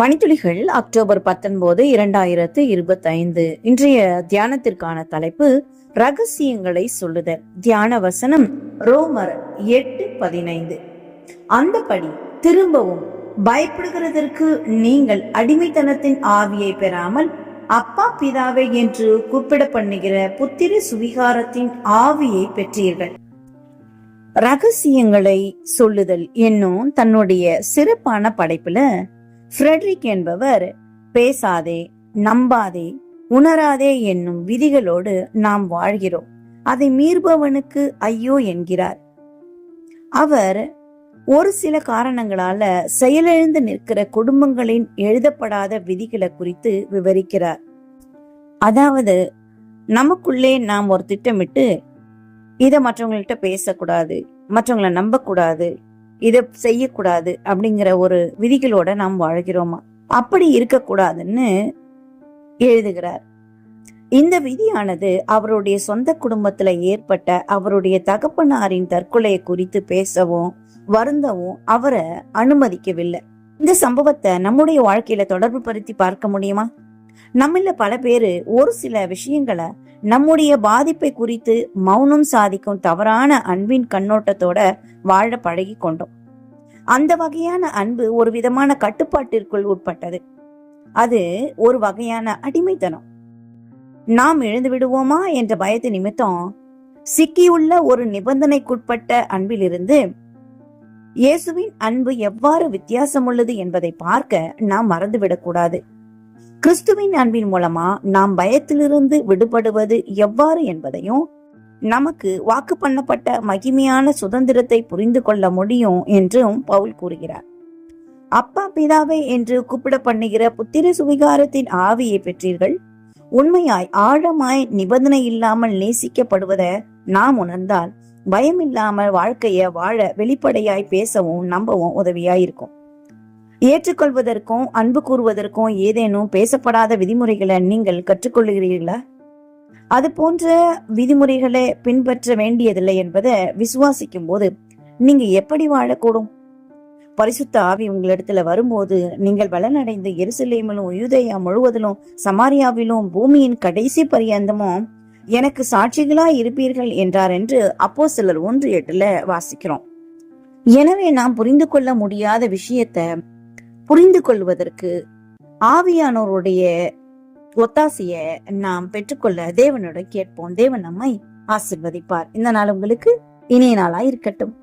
பனித்துளிகள் October பத்தொன்பது இரண்டாயிரத்து இருபத்தைந்து இன்றைய தியானத்திற்கான தலைப்பு ரகசியங்களை சொல்லுதல். தியான வசனம் ரோமர் எட்டு பதினைந்து. அந்தபடி திரும்பவும் பயப்படுகிறதற்கு நீங்கள் அடிமைத்தனத்தின் ஆவியை பெறாமல் அப்பா பிதாவை என்று கூப்பிட பண்ணுகிற புத்திர சுவிகாரத்தின் ஆவியை பெற்றீர்கள். ரகசியங்களை சொல்லுதல் என்னும் தன்னுடைய சிறப்பான படைப்புல ஃப்ரெட்ரிக் என்பவர் பேசாதே நம்பாதே உணராதே என்னும் விதிகளோடு நாம் வாழ்கிறோம். அதை மீறுபவனுக்கு ஐயோ என்கிறார். அவர் ஒரு சில காரணங்களால செயலிழந்து நிற்கிற குடும்பங்களின் எழுதப்படாத விதிகளை குறித்து விவரிக்கிறார். அதாவது நமக்குள்ளே நாம் ஒரு திட்டமிட்டு இதை மற்றவங்கள்ட்ட பேசக்கூடாது மற்றவங்களை நம்பக்கூடாது இதை செய்யக்கூடாது அப்படிங்கிற ஒரு விதிகளோட நாம் வாழ்கிறோமா? அப்படி இருக்கக்கூடாதுன்னு எழுதுகிறார். இந்த விதியானது அவருடைய சொந்த குடும்பத்துல ஏற்பட்ட அவருடைய தகப்பனாரின் தற்கொலையை குறித்து பேசவும் வருந்தவும் அவரை அனுமதிக்கவில்லை. இந்த சம்பவத்தை நம்முடைய வாழ்க்கையில தொடர்பு படுத்தி பார்க்க முடியுமா? நம்மள பல பேரு ஒரு சில விஷயங்களை நம்முடைய பாதிப்பை குறித்து மௌனம் சாதிக்கும் தவறான அன்பின் கண்ணோட்டத்தோட வாழ பழகி கொண்டோம். அந்த வகையான அன்பு ஒரு விதமான கட்டுப்பாட்டிற்குள் உட்பட்டது. அது ஒரு வகையான அடிமைத்தனம். நாம் எழுந்து விடுவோமா என்ற பயத்து நிமித்தம் சிக்கியுள்ள ஒரு நிபந்தனைக்குட்பட்ட அன்பிலிருந்து இயேசுவின் அன்பு எவ்வாறு வித்தியாசம் உள்ளது என்பதை பார்க்க நாம் மறந்துவிடக்கூடாது கிறிஸ்துவின் அன்பின் மூலமா நாம் பயத்திலிருந்து விடுபடுவது எவ்வாறு என்பதையும் நமக்கு வாக்கு பண்ணப்பட்ட மகிமையான சுதந்திரத்தை புரிந்து கொள்ள முடியும் என்றும் பவுல் கூறுகிறார். அப்பா பிதாவே என்று கூப்பிட பண்ணுகிற புத்திர சுவிகாரத்தின் ஆவியை பெற்றீர்கள். உண்மையாய் ஆழமாய் நிபந்தனை இல்லாமல் நேசிக்கப்படுவதை நாம் உணர்ந்தால் பயம் இல்லாமல் வாழ்க்கைய வாழ வெளிப்படையாய் பேசவும் நம்பவும் உதவியாயிருக்கும். ஏற்றுக்கொள்வதற்கும் அன்பு கூறுவதற்கும் ஏதேனும் பேசப்படாத விதிமுறைகளை நீங்கள் கற்றுக்கொள்கிறீர்களா? அது போன்ற விதிமுறைகளை பின்பற்ற வேண்டியதில்லை என்பதை விசுவாசிக்கும் போது நீங்க எப்படி வாழக்கூடும்? பரிசுத்த ஆவி உங்களிடத்துல வரும்போது நீங்கள் பலனடைந்து எருசலேமிலும் யூதேயா முழுவதிலும் சமாரியாவிலும் பூமியின் கடைசி பரியந்தமும் எனக்கு சாட்சிகளா இருப்பீர்கள் என்றார் என்று அப்போ சிலர் ஒன்று எட்டுல வாசிக்கிறோம். எனவே நாம் புரிந்து கொள்ள முடியாத விஷயத்தை புரிந்து கொள்வதற்கு ஆவியானோருடைய ஒத்தாசைய நாம் பெற்றுக்கொள்ள தேவனோட கேட்போம். தேவன் நம்மை ஆசிர்வதிப்பார். இந்த நாள் உங்களுக்கு இனிய நாளா இருக்கட்டும்